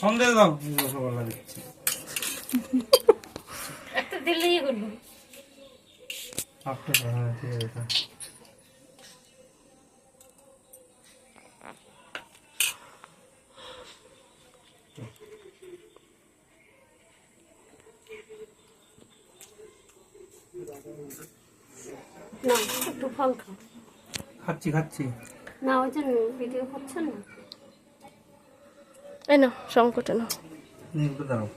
সন্দেহ দাও রসগোল্লা দিচ্ছি। একটা দিলেই হলো আপনি হ্যাঁ ঠিক আছে না একটু ফল খাও। খাচ্ছি খাচ্ছি। না ওই জন্য ভিডিও করছ না? এই না এনো দাঁড়াও।